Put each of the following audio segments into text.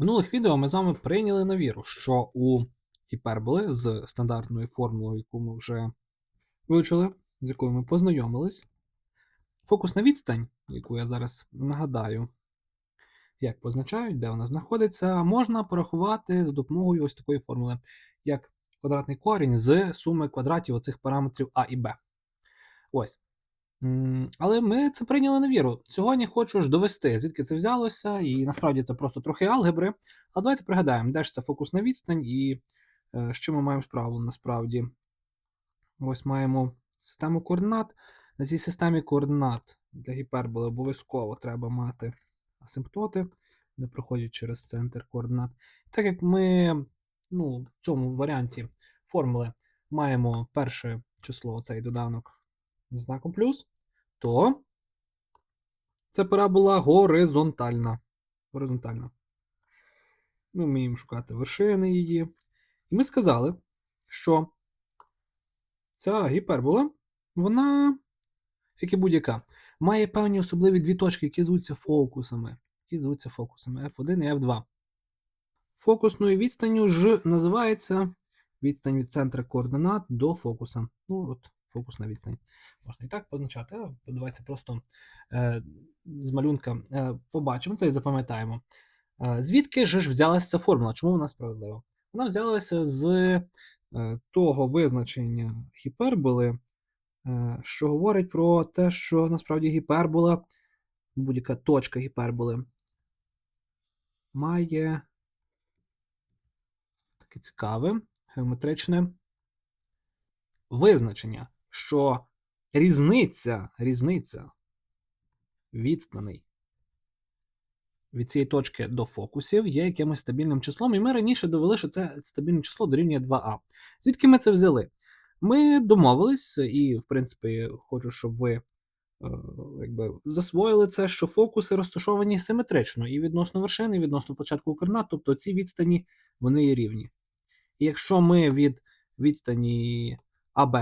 Минулих відео ми з вами прийняли на віру, що у гіперболи з стандартною формулою, яку ми вже вивчили, з якою ми познайомились, фокусна відстань, яку я зараз нагадаю, як позначають, де вона знаходиться, можна порахувати за допомогою ось такої формули, як квадратний корінь з суми квадратів оцих параметрів А і Б. Ось. Але ми це прийняли на віру. Сьогодні хочу ж довести, звідки це взялося, і насправді це просто трохи алгебри. А давайте пригадаємо, де ж це фокусна відстань і е, з чим ми маємо справу насправді. Ось маємо систему координат. На цій системі координат для гіперболи обов'язково треба мати асимптоти, де проходять через центр координат. Так як ми ну, в цьому варіанті формули маємо перше число, цей доданок знаком плюс, то це парабола горизонтальна. Горизонтальна. Ми вміємо шукати вершини її. І ми сказали, що ця гіпербола, вона, як і будь-яка, має певні особливі дві точки, які звуться фокусами. Які звуться фокусами F1 і F2. Фокусною відстанню ж називається відстань від центра координат до фокуса. Ну, от, фокусна відстань. Можна і так позначати. Давайте просто е, з малюнка е, побачимо це і запам'ятаємо. Е, звідки ж взялася ця формула? Чому вона справедлива? Вона взялася з е, того визначення гіперболи, е, що говорить про те, що насправді гіпербола, будь-яка точка гіперболи, має таке цікаве, геометричне визначення, що різниця, різниця відстаней від цієї точки до фокусів є якимось стабільним числом, і ми раніше довели, що це стабільне число дорівнює 2а. Звідки ми це взяли? Ми домовились, і, в принципі, хочу, щоб ви е, якби, засвоїли це, що фокуси розташовані симетрично і відносно вершини, і відносно початку координат, тобто ці відстані вони є рівні. І якщо ми від відстані АБ,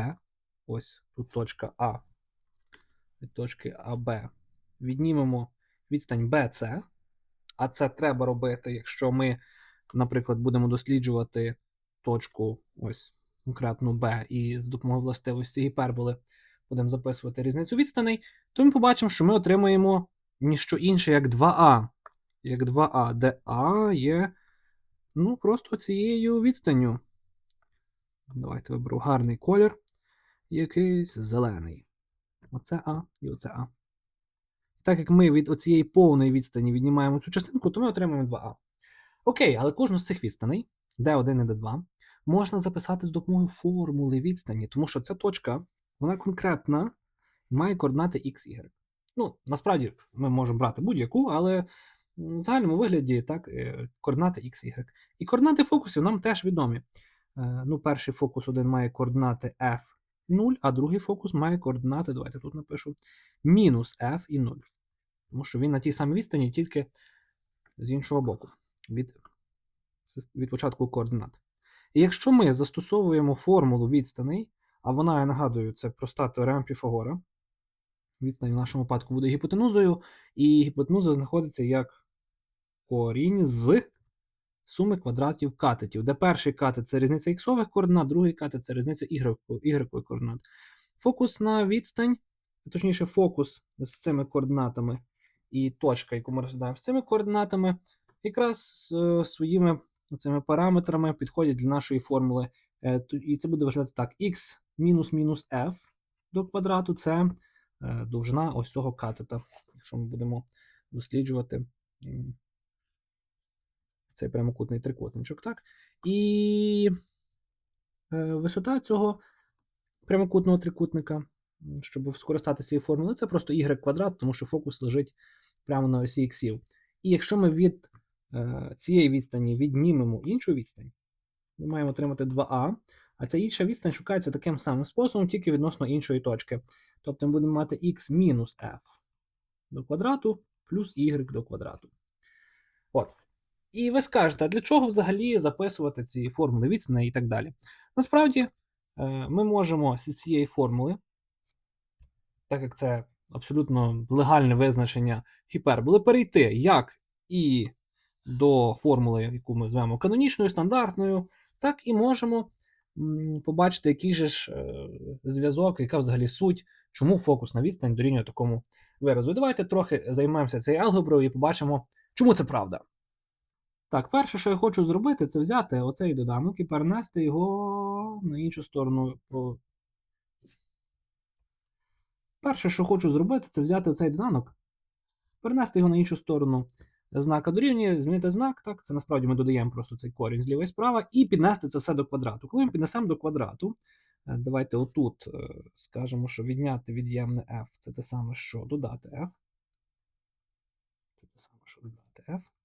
ось тут точка А, від точки АБ, віднімемо відстань BC, а це треба робити, якщо ми, наприклад, будемо досліджувати точку ось конкретну B і з допомогою властивості гіперболи будемо записувати різницю відстаней, то ми побачимо, що ми отримаємо ніщо інше, як 2А. Як 2А, де А є ну, просто цією відстанню. Давайте виберу гарний колір. Якийсь зелений. Оце А і оце А. Так як ми від оцієї повної відстані віднімаємо цю частинку, то ми отримаємо 2А. Окей, але кожну з цих відстаней, D1 і D2, можна записати з допомогою формули відстані, тому що ця точка, вона конкретна, має координати x, y. Ну, насправді, ми можемо брати будь-яку, але в загальному вигляді так, е, координати x, y. І координати фокусів нам теж відомі. Е, Ну, перший фокус один має координати F 0, а другий фокус має координати, давайте тут напишу, мінус F і 0. Тому що він на тій самій відстані, тільки з іншого боку, від, від початку координат. І якщо ми застосовуємо формулу відстаней, а вона, я нагадую, це проста теорема Піфагора, відстань в нашому випадку буде гіпотенузою, і гіпотенуза знаходиться як корінь з суми квадратів катетів, де перший катет це різниця іксових координат, другий катет це різниця ігрекових координат. Фокусна відстань, точніше, фокус з цими координатами і точка, яку ми розглядаємо з цими координатами, якраз е, своїми цими параметрами підходять для нашої формули. Е, і це буде виглядати так: x мінус мінус f до квадрату це е, довжина ось цього катета, якщо ми будемо досліджувати цей прямокутний трикутничок. так? І е, висота цього прямокутного трикутника, щоб скористатися цією формулою, це просто y квадрат, тому що фокус лежить прямо на осі іксів. І якщо ми від е, цієї відстані віднімемо іншу відстань, ми маємо отримати 2а, а ця інша відстань шукається таким самим способом, тільки відносно іншої точки. Тобто ми будемо мати x мінус f до квадрату плюс y до квадрату. От. І ви скажете, а для чого взагалі записувати ці формули відстани і так далі. Насправді, е, ми можемо з цієї формули, так як це абсолютно легальне визначення гіперболи, перейти як і до формули, яку ми звемо канонічною, стандартною, так і можемо побачити, який же ж е, зв'язок, яка взагалі суть, чому фокусна відстань дорівнює такому виразу. Давайте трохи займемося цією алгеброю і побачимо, чому це правда. Так, перше, що я хочу зробити, це взяти оцей доданок і перенести його на іншу сторону. Перше, що хочу зробити, це взяти оцей доданок, перенести його на іншу сторону знака дорівнює, змінити знак, так, це насправді ми додаємо просто цей корінь зліва і справа, і піднести це все до квадрату. Коли ми піднесемо до квадрату, е, давайте отут е, скажемо, що відняти від'ємне f це те саме, що додати f. Це те саме, що додати f.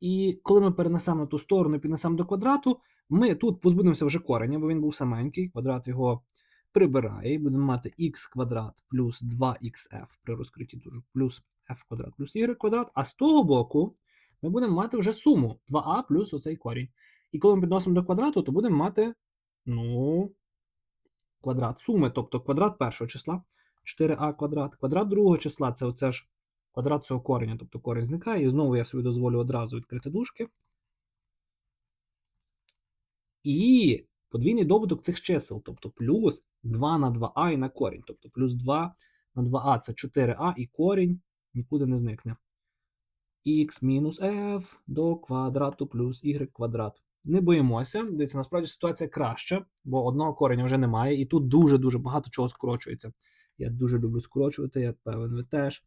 І коли ми перенесемо на ту сторону і піднесемо до квадрату, ми тут позбудемося вже кореня, бо він був саменький, квадрат його прибирає, і будемо мати х квадрат плюс 2xf при розкритті дуже плюс f квадрат плюс y квадрат, а з того боку ми будемо мати вже суму 2а плюс оцей корінь. І коли ми підносимо до квадрату, то будемо мати ну, квадрат суми, тобто квадрат першого числа 4а квадрат, квадрат другого числа це оце ж квадрат цього кореня, тобто корінь зникає. І знову я собі дозволю одразу відкрити дужки. І подвійний добуток цих чисел, тобто плюс 2 на 2а і на корінь. Тобто плюс 2 на 2а це 4а і корінь нікуди не зникне. х мінус f до квадрату плюс y квадрат. Не боїмося. Дивіться, насправді ситуація краща, бо одного кореня вже немає, і тут дуже-дуже багато чого скорочується. Я дуже люблю скорочувати, я певен, ви теж.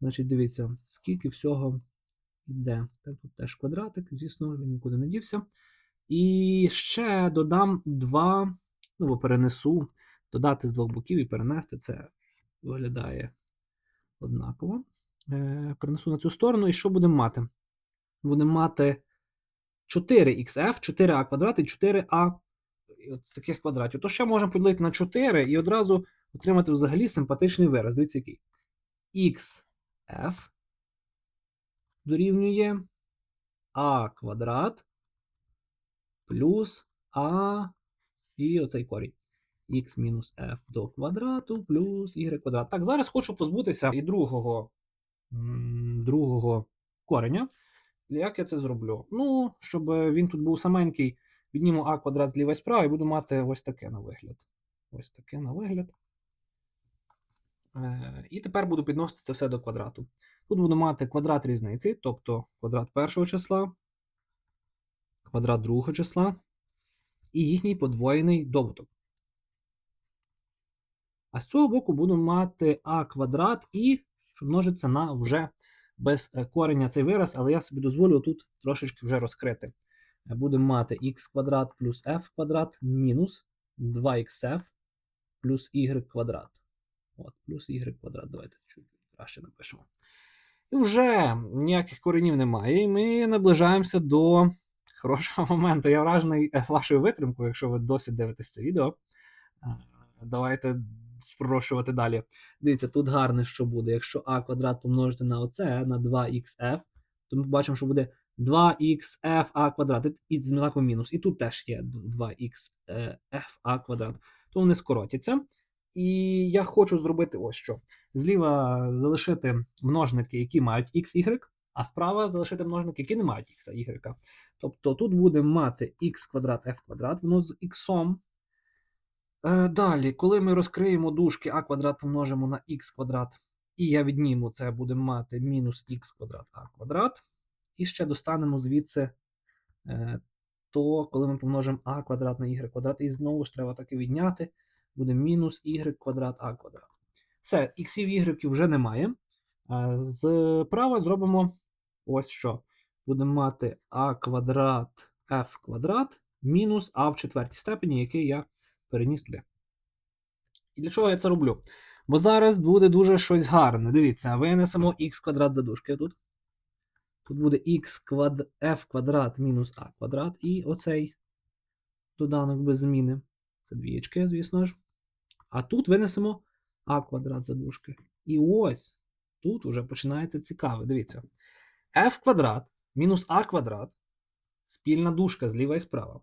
Значить, дивіться, скільки всього йде. Так, тут теж квадратик, звісно, він нікуди не дівся. І ще додам два, ну, бо перенесу, додати з двох боків і перенести. Це виглядає однаково. Е, перенесу на цю сторону, і що будемо мати? Будемо мати 4xf, 4а квадрат і 4а от таких квадратів. То ще можемо поділити на 4 і одразу отримати взагалі симпатичний вираз. Дивіться, який. Xf дорівнює а квадрат плюс а і оцей корінь. х мінус f до квадрату плюс y квадрат. Так, зараз хочу позбутися і другого, другого кореня. Як я це зроблю? Ну, щоб він тут був саменький, відніму а квадрат зліва і справа і буду мати ось таке на вигляд. Ось таке на вигляд. Е, і тепер буду підносити це все до квадрату. Тут буду мати квадрат різниці, тобто квадрат першого числа, квадрат другого числа і їхній подвоєний добуток. А з цього боку буду мати а квадрат і, що множиться на вже без е, кореня цей вираз, але я собі дозволю тут трошечки вже розкрити. Е, Будемо мати х квадрат плюс f квадрат мінус 2xf плюс y квадрат. От, плюс y квадрат. Давайте чуть краще напишемо. І вже ніяких коренів немає, і ми наближаємося до хорошого моменту. Я вражений е, вашою витримкою, якщо ви досі дивитесь це відео. Е, Давайте спрощувати далі. Дивіться, тут гарне, що буде. Якщо а квадрат помножити на оце, на 2xf, то ми побачимо, що буде 2xf а квадрат і знаком мінус. І тут теж є 2xf а квадрат. То вони скоротяться. І я хочу зробити ось що. Зліва залишити множники, які мають x, y, а справа залишити множники, які не мають x, y. Тобто тут будемо мати x квадрат f квадрат, воно з x. Е, Далі, коли ми розкриємо дужки а квадрат помножимо на х квадрат, і я відніму це, будемо мати мінус х квадрат а квадрат. І ще достанемо звідси е, то, коли ми помножимо а квадрат на y квадрат, і знову ж треба таки відняти, буде мінус y квадрат а квадрат. Все, іксів y вже немає. Зправа зробимо ось що. Будемо мати а квадрат f квадрат мінус а в четвертій степені, який я переніс туди. І для чого я це роблю? Бо зараз буде дуже щось гарне. Дивіться, винесемо х квадрат задушки тут. Тут буде х квад... f квадрат мінус а квадрат, і оцей доданок без зміни. Це двієчки, звісно ж. А тут винесемо а квадрат задушки. І ось тут уже починається цікаве. Дивіться. f квадрат мінус а квадрат спільна дужка зліва і справа.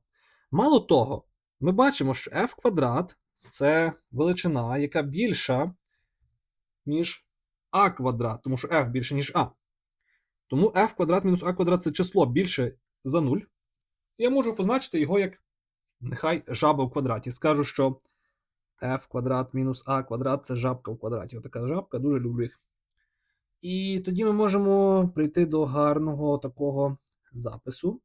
Мало того, ми бачимо, що f квадрат це величина, яка більша, ніж а квадрат, тому що f більше, ніж а. Тому f квадрат мінус а квадрат це число більше за 0. Я можу позначити його як нехай жаба в квадраті. Скажу, що f квадрат мінус а квадрат це жабка в квадраті. Отака жабка, дуже люблю їх. І тоді ми можемо прийти до гарного такого запису.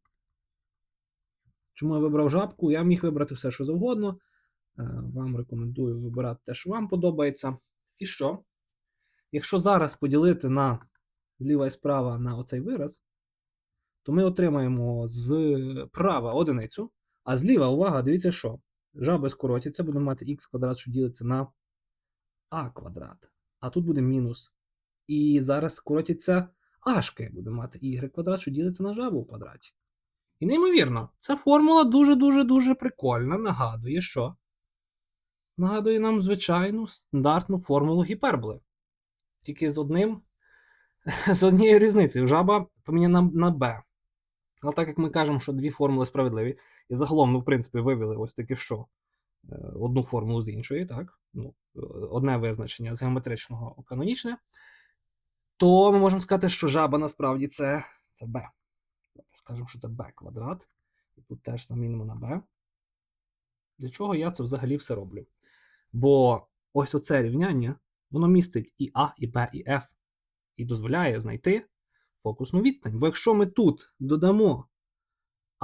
Чому я вибрав жабку? Я міг вибрати все, що завгодно. Е, Вам рекомендую вибирати те, що вам подобається. І що? Якщо зараз поділити на зліва і справа на оцей вираз, то ми отримаємо з права одиницю, а зліва, увага, дивіться що. Жаби скоротяться, будемо мати х квадрат, що ділиться на а квадрат. А тут буде мінус. І зараз скоротяться ашки, будемо мати y квадрат, що ділиться на жабу в квадраті. І неймовірно, ця формула дуже-дуже-дуже прикольна. Нагадує, що? Нагадує нам звичайну стандартну формулу гіперболи. Тільки з одним, з однією різницею. Жаба поміняна на b. Але так як ми кажемо, що дві формули справедливі, і загалом ми, в принципі, вивели ось таки що е, одну формулу з іншої, так? Ну, е, одне визначення з геометричного канонічне, то ми можемо сказати, що жаба насправді це, це b. Скажемо, що це b квадрат. І тут теж замінимо на b. Для чого я це взагалі все роблю? Бо ось оце рівняння, воно містить і А, і Б, і F, і дозволяє знайти фокусну відстань. Бо якщо ми тут додамо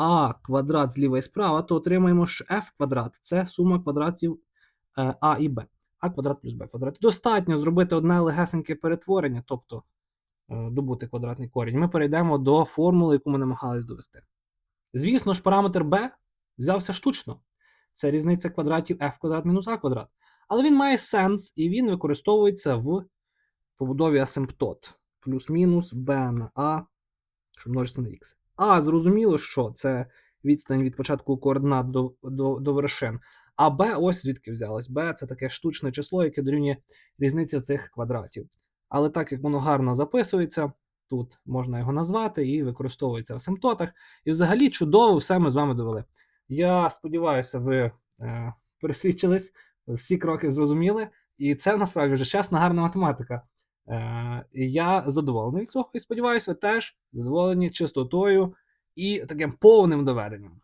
А квадрат зліва і справа, то отримаємо, що F квадрат це сума квадратів е, А і Б. А квадрат плюс Б квадрат. Достатньо зробити одне легесеньке перетворення, тобто е, добути квадратний корінь. Ми перейдемо до формули, яку ми намагались довести. Звісно ж, параметр b взявся штучно. Це різниця квадратів f квадрат мінус a квадрат. Але він має сенс і він використовується в побудові асимптот. Плюс-мінус b на a, що множиться на x. А зрозуміло, що це відстань від початку координат до, до, до вершин. А b ось звідки взялось. b це таке штучне число, яке дорівнює різниці цих квадратів. Але так як воно гарно записується, тут можна його назвати і використовується в асимптотах. І взагалі чудово все ми з вами довели. Я сподіваюся, ви е, пересвідчились, всі кроки зрозуміли, і це насправді вже чесна гарна математика. Е, я задоволений від цього і сподіваюся, ви теж задоволені чистотою і таким повним доведенням.